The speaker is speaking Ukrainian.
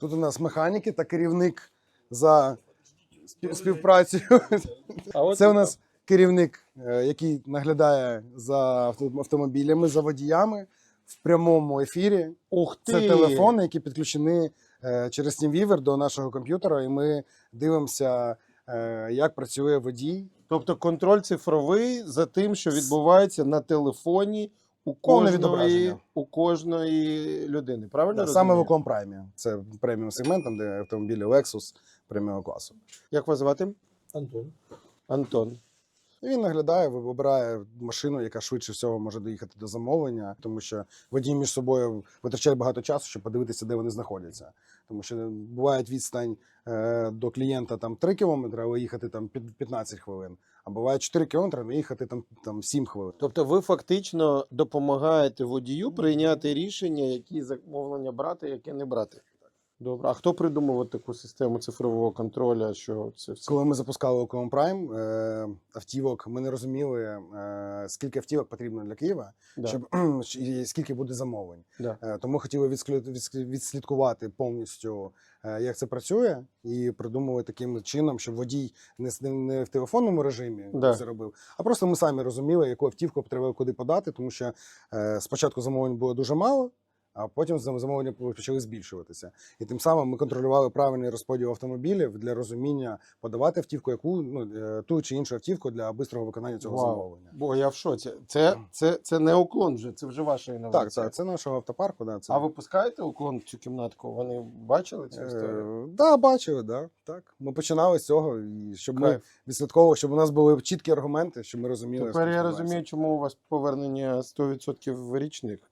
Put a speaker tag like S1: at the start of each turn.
S1: Тут у нас механіки та керівник за спів- співпрацею.
S2: А от
S1: Це у нас керівник, е, який наглядає за авто- автомобілями, за водіями в прямому ефірі.
S2: ух ти.
S1: Це телефони, які підключені е, через TeamViewer до нашого комп'ютера, і ми дивимося, е, як працює водій.
S2: Тобто контроль цифровий за тим, що відбувається на телефоні у
S1: Повне
S2: кожної,
S1: відображення.
S2: у кожної людини. Правильно
S1: Саме в
S2: розумію?
S1: Оком Праймі. Це преміум сегментом, де автомобілі Lexus преміум класу.
S2: Як вас звати?
S3: Антон.
S2: Антон.
S1: Він наглядає, вибирає машину, яка швидше всього може доїхати до замовлення, тому що водії між собою витрачають багато часу, щоб подивитися, де вони знаходяться. Тому що буває відстань е, до клієнта там 3 кілометри, але їхати там під- 15 хвилин. А буває 4 кілометри, але їхати там, там 7 хвилин.
S2: Тобто ви фактично допомагаєте водію прийняти рішення, які замовлення брати, які не брати. Добре. А хто придумав таку систему цифрового контролю? Що це все?
S1: Коли ми запускали Ocom Prime, е, автівок, ми не розуміли, е, скільки автівок потрібно для Києва,
S2: Да.
S1: щоб і скільки буде замовлень.
S2: Да.
S1: Е, Тому хотіли відслідкувати повністю, е, як це працює, і придумали таким чином, щоб водій не, не- не в телефонному режимі
S2: Да.
S1: це робив, а просто ми самі розуміли, яку автівку треба куди подати, тому що е, спочатку замовлень було дуже мало. А потім замовлення почали збільшуватися, і тим самим ми контролювали правильний розподіл автомобілів для розуміння подавати автівку, яку ну е, ту чи іншу автівку для швидкого виконання цього
S2: Вау.
S1: замовлення.
S2: Бо я в шоці. Це, це, це не уклон вже, це вже ваша інновація.
S1: Так, так, це нашого автопарку. Да, це
S2: А ви пускаєте уклон в цю кімнатку? Вони бачили цю історію?
S1: Е, да, бачили, да. Так. Ми починали з цього, і щоб ми
S2: Кайф.
S1: відслідковували, щоб у нас були чіткі аргументи, щоб ми розуміли.
S2: Тепер я розумію, чому у вас повернення 100% річних.